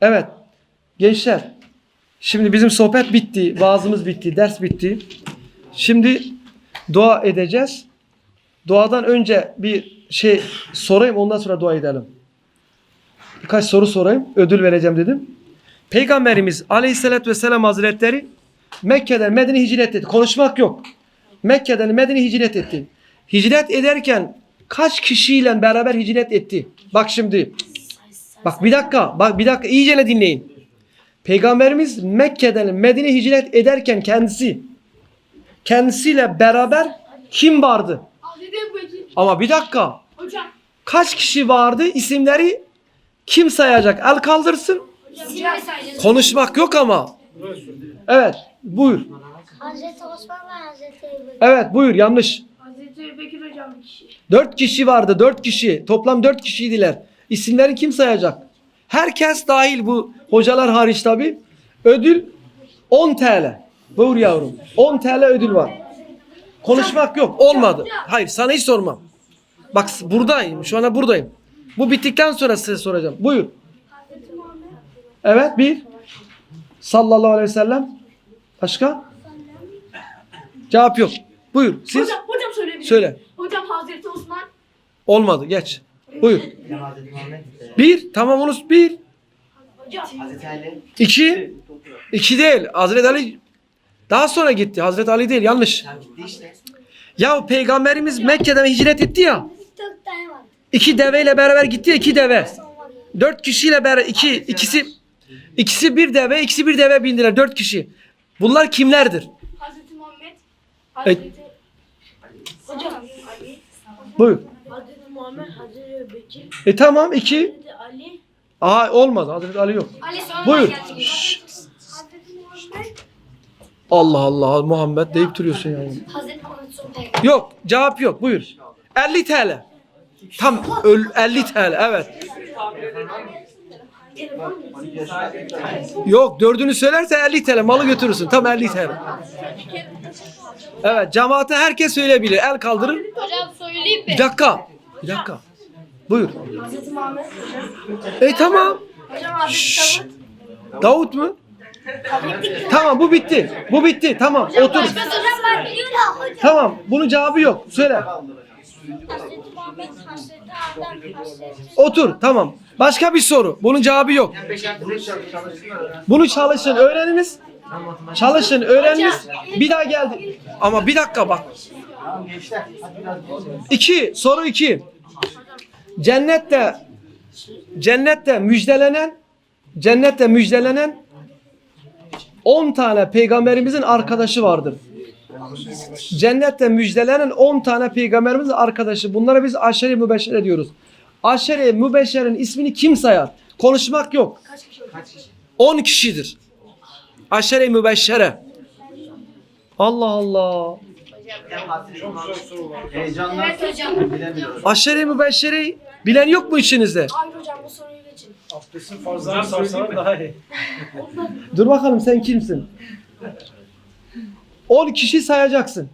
Evet. Gençler. Şimdi bizim sohbet bitti. Vaazımız bitti. Ders bitti. Şimdi dua edeceğiz. Duadan önce bir şey sorayım ondan sonra dua edelim. Birkaç soru sorayım. Ödül vereceğim dedim. Peygamberimiz Aleyhisselatü Vesselam Hazretleri Mekke'den Medine'ye hicret etti. Konuşmak yok. Mekke'den Medine'ye hicret etti. Hicret ederken kaç kişiyle beraber hicret etti? Bak şimdi. Bak bir dakika. Bak bir dakika iyice dinleyin. Peygamberimiz Mekke'den Medine'ye hicret ederken kendisi kendisiyle beraber kim vardı? Ama bir dakika. Hocam. Kaç kişi vardı? İsimleri kim sayacak? El kaldırsın. Konuşmak yok ama. Evet. Buyur. Hazreti Osman ve Hazreti Ebubekir. Evet buyur yanlış. Hazreti Ebubekir hocam bir kişi. Dört kişi vardı. Dört kişi. Toplam dört kişiydiler. İsimleri kim sayacak? Herkes dahil bu hocalar hariç tabi. Ödül 10 TL. Buyur yavrum. 10 TL ödül var. Konuşmak yok. Olmadı. Hayır sana hiç sormam. Bak buradayım. Şu anda buradayım. Bu bittikten sonra size soracağım. Buyur. Evet bir. Sallallahu aleyhi ve sellem. Başka? Cevap yok. Buyur. Siz Hocam, hocam söyleyebilir. söyle. Hocam Hazreti Osman. Olmadı. Geç. Buyur. E, Bir. Tamam onu bir. Hocam. İki. İki değil. Hazreti Ali daha sonra gitti. Hazreti Ali değil. Yanlış. Ya peygamberimiz Mekke'den hicret etti ya. İki deveyle beraber gitti ya. iki deve. Dört kişiyle beraber iki ikisi ikisi bir deve, ikisi bir deve bindiler. Dört kişi. Bunlar kimlerdir? Hazreti Muhammed. Hazreti... Hocam. Ali. Buyur. Muhammed. Hazreti Ebubekir. E tamam iki. Hazreti Ali. Aa olmadı. Hazreti Ali yok. Ali sonra Buyur. Şşş. Hazreti Muhammed. Allah Allah Muhammed deyip duruyorsun yani. Hazreti Muhammed son peygamber. Yok cevap yok buyur. 50 TL. Tam öl 50 TL evet. Yok dördünü söylerse 50 TL malı götürürsün tam 50 TL. Evet cemaate herkes söyleyebilir. El kaldırın. Hocam söyleyeyim mi? Bir dakika. Bir dakika. Buyur. Hazreti Muhammed. Hocam. E tamam. Hocam Hazreti Davut. Davut mu? Tamam bu bitti. Bu bitti. Tamam otur. Hocam ben biliyorum. Hocam. Tamam bunun cevabı yok. Söyle. Hazreti Muhammed, Hazreti Adem, Hazreti... Otur tamam. Başka bir soru. Bunun cevabı yok. Bunu çalışın öğreniniz. Çalışın öğreniniz. Bir daha geldi. Ama bir dakika bak. İki. Soru iki. Cennette cennette müjdelenen cennette müjdelenen 10 tane peygamberimizin arkadaşı vardır. Cennette müjdelenen 10 tane peygamberimizin arkadaşı. Bunlara biz aşere-i mübeşşere diyoruz. Aşere-i mübeşşerin ismini kim sayar? Konuşmak yok. 10 kişidir. Aşere-i mübeşşere. Allah Allah. Heyecandan Evet hocam. bilemiyoruz. Aşere-i mübeşşereyi bilen yok mu içinizde? Hayır hocam bu soruyu geçin. Fazla sorsalar daha iyi. Dur bakalım sen kimsin? 10 kişi sayacaksın.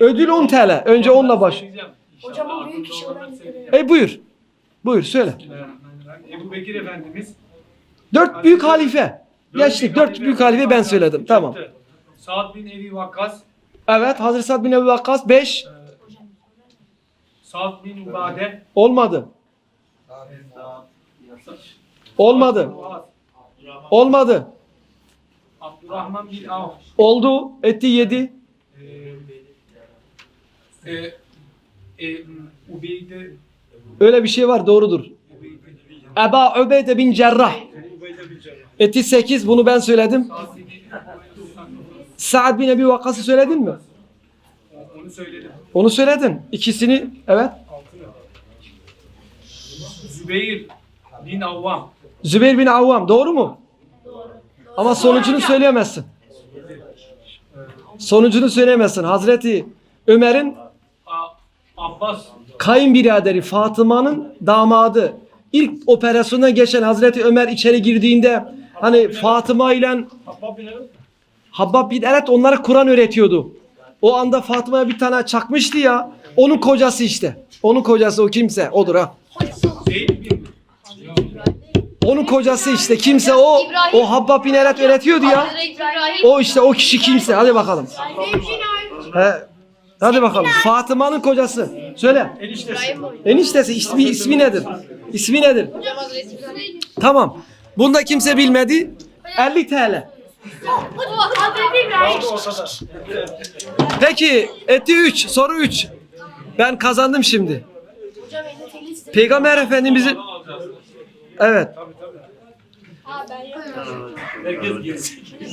Ödül 10 TL. Önce 10'la baş. Hocam o büyük kişi olan Ey buyur. Buyur söyle. Ebu Bekir Efendimiz. Dört büyük halife. Geçtik. Dört büyük halife ben söyledim. Tamam. Sa'd bin Ebi Vakkas, Evet. Hazreti Sa'd bin Ebu Vakkas 5. Sa'd bin Ubade, Olmadı. Olmadı. Olmadı. Abdurrahman bin Avf, Oldu. Etti 7. e, e, e, Ubeyde, Öyle bir şey var. Doğrudur. Eba Ubeyde bin Cerrah. Etti 8. Bunu ben söyledim. Sa'd bin Ebi Vakkas'ı söyledin mi? onu söyledim. Onu söyledin. İkisini. Evet. Zübeyir bin Avvam, Zübeyir bin Avvam. Doğru mu? Ama sonucunu söyleyemezsin. Sonucunu söyleyemezsin. Hazreti Ömer'in Abbas, kayınbiraderi Fatıma'nın damadı. İlk operasyona geçen Hazreti Ömer içeri girdiğinde hani Fatıma ile Habbab bin Eret onlara Kur'an öğretiyordu. O anda Fatıma'ya bir tane çakmıştı ya. Onun kocası işte. Onun kocası o kimse. Odur ha. Onun kocası işte kimse o o Habbab bin Eret öğretiyordu ya. O işte o kişi kimse. Hadi bakalım. He. Hadi bakalım. Fatıma'nın kocası. Söyle. Eniştesi. Eniştesi ismi ismi nedir? İsmi nedir? Tamam. Bunda kimse bilmedi. 50 TL. Peki etti 3. Soru 3. Ben kazandım şimdi. Peygamber Efendimizin Evet.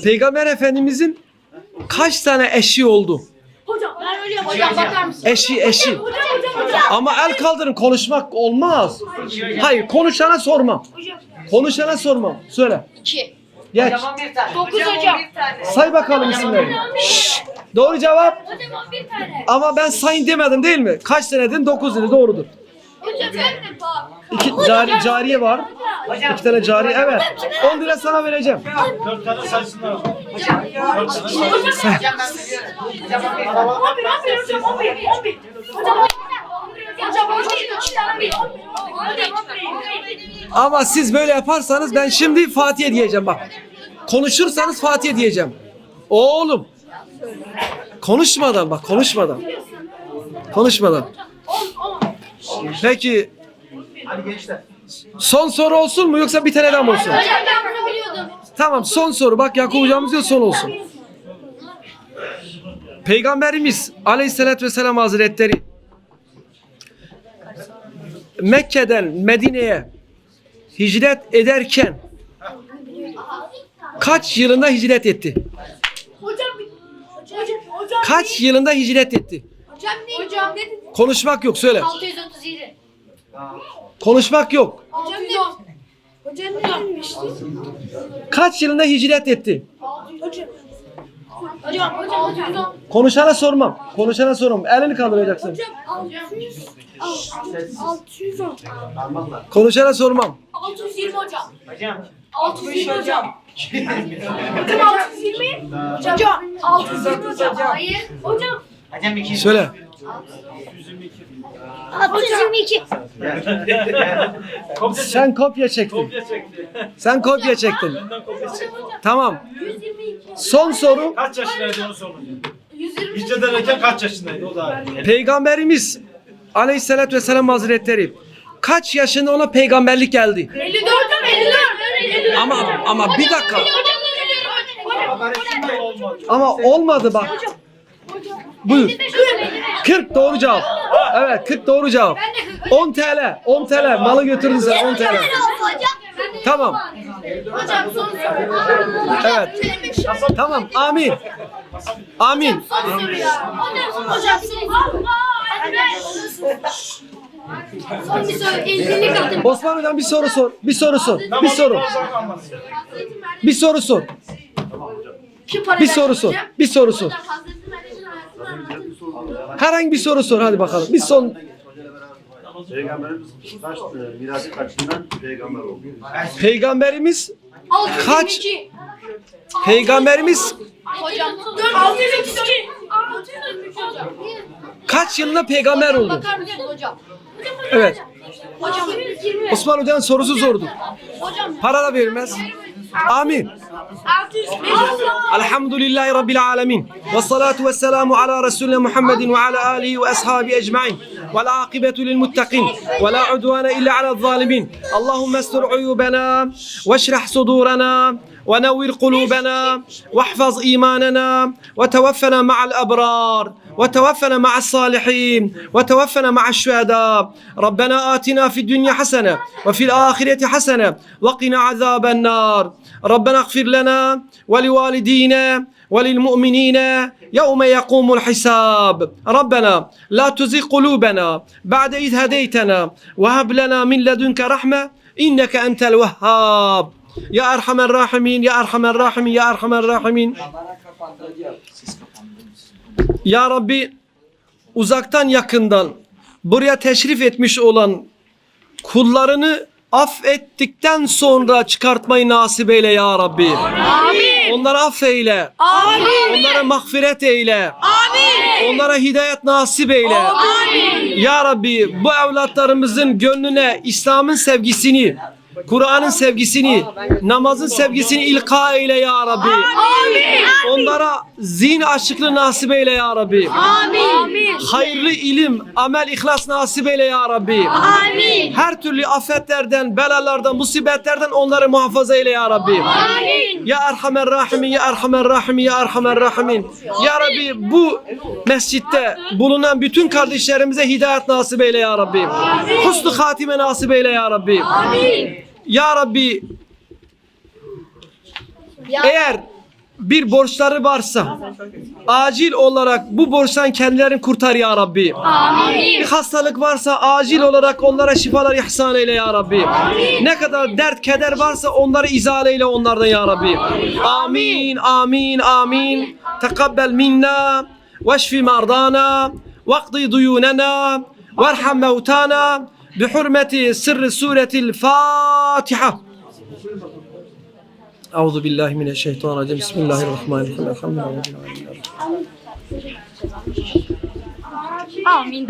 Peygamber Efendimizin kaç tane eşi oldu? Hocam ben hocam. Hocam bakar mısın? Eşi eşi. Hocam hocam hocam. Ama el kaldırın konuşmak olmaz. Hayır konuşana sormam. Konuşana sormam. Söyle. İki. Geç. bir tane. Dokuz hocam. Say bakalım isimlerini. Şşş. Doğru cevap. Hocam on bir tane. Ama ben sayın demedim değil mi? Kaç tane dedin? 9 dedi. Doğrudur. Hocam ben de bak. İki cari, cariye var. İki tane cariye. Evet. 10 lira sana vereceğim. Dört tane saysınlar. Tane Hocam ben biliyorum. Hocam on bir tane. 11 11 hocam 11 11. Hocam Hocam 11 2 tane bir. Ama siz böyle yaparsanız ben şimdi Fatih'e diyeceğim bak. Konuşursanız Fatih'e diyeceğim. Oğlum. Konuşmadan bak konuşmadan. Konuşmadan. Peki Hadi gençler. son soru olsun mu yoksa bir tane daha mı olsun? Hocam ben bunu biliyordum. Tamam son soru bak Yakup hocamız diyor son olsun. Peygamberimiz Aleyhisselatü Vesselam Hazretleri Mekke'den Medine'ye hicret ederken kaç yılında hicret etti? Hocam hocam hocam Kaç yılında hicret etti? hocam ne? Hocam ne dedi? Konuşmak yok söyle. 637. Konuşmak yok. Hocam ne? Hocam ne demişti? Kaç yılında hicret etti? Hocam. Hocam hocam hocam. Konuşana sormam. Konuşana sormam. Elini kaldıracaksın. Hocam 600 610. Parmakla. Konuşana sormam. 620 hocam. Hocam. 620 hocam. Hocam 620. Hocam 620 hocam. Hayır. Hocam. Hocam iki. Söyle. 622. Kopya çekti. Sen kopya çektin. Kopya çekti. Sen kopya çektin. Benden kopya çekti. Tamam. Son soru. Kaç yaşındaydı onu sorun. 120. Hicret ederken kaç yaşındaydı o da. Peygamberimiz Aleyhisselatü Vesselam Hazretleri kaç yaşında ona peygamberlik geldi? 54 hocam 54. Ama ama bir dakika. Ama olmadı bak. Buyur. 40 doğru cevap. Evet 40 doğru cevap. 10 TL. 10 TL. Malı götürdün sen 10 TL. Tamam. Hocam son soru. Evet. Tamam. Amin. Amin. Son soru ya. Hocam son Son bir soru. Elini kaldım. Osman Hocam bir soru sor. Bir soru sor. Bir soru. Bir soru sor. Bir soru sor. Bir soru sor. Herhangi bir soru sor hadi bakalım. Bir son Peygamberimiz kaç, e, kaçından peygamber oldu? Peygamberimiz kaç 622. Peygamberimiz Hocam 4 622. 622 hocam. Kaç yılında peygamber oldu? Bakar mısınız hocam? Evet. Hocam 20. Osman Hoca'nın sorusu zordu. Hocam Para da verilmez. Amin. الحمد لله رب العالمين والصلاة والسلام على رسولنا محمد وعلى آله وأصحابه أجمعين والعاقبة للمتقين ولا عدوان إلا على الظالمين. اللهم استر عيوبنا واشرح صدورنا ونور قلوبنا واحفظ إيماننا وتوفنا مع الأبرار وتوفنا مع الصالحين وتوفنا مع الشهداء. ربنا آتنا في الدنيا حسنة وفي الآخرة حسنة وقنا عذاب النار. Rabbena gfir lana ve li validine ve lil mu'minine yevme yekumul hisab. Rabbena la tuzi kulubena ba'de iz hedeytena ve hab lana min ledünke rahme inneke entel vehhab. Ya Erhamen Rahimin, Ya Erhamen Rahimin, Ya Erhamen Rahimin. Ya Rabbi uzaktan yakından buraya teşrif etmiş olan kullarını affettikten sonra çıkartmayı nasip eyle ya Rabbi. Amin. Onları affeyle. Amin. Onlara mağfiret eyle. Amin. Onlara hidayet nasip eyle. Amin. Ya Rabbi bu evlatlarımızın gönlüne İslam'ın sevgisini, Kur'an'ın sevgisini, namazın sevgisini ilka eyle ya Rabbi. Onlara zin aşıklığı nasip eyle ya Rabbi. Amin. Hayırlı ilim, amel, ihlas nasip eyle ya Rabbi. Amin. Her türlü afetlerden, belalardan, musibetlerden onları muhafaza eyle ya Rabbi. Amin. Ya Erhamer Rahimin, Ya Erhamer Rahimin, Ya Erhamer Rahimin. Ya Rabbi bu mescitte bulunan bütün kardeşlerimize hidayet nasip eyle ya Rabbi. Husnü hatime nasip eyle ya Rabbi. Ya Rabbi eğer bir borçları varsa acil olarak bu borçtan kendilerini kurtar ya Rabbi. Bir hastalık varsa acil olarak onlara şifalar ihsan eyle ya Rabbi. Ne kadar dert keder varsa onları izale eyle onlardan ya Rabbi. Amin, amin, amin. Tekabbel minna, veşfi mardana, vakdi duyunena, varham mevtana, bihurmeti sırrı suretil Fatiha. Euzu billahi mineşşeytanirracim. Bismillahirrahmanirrahim. Elhamdülillahi. Amin.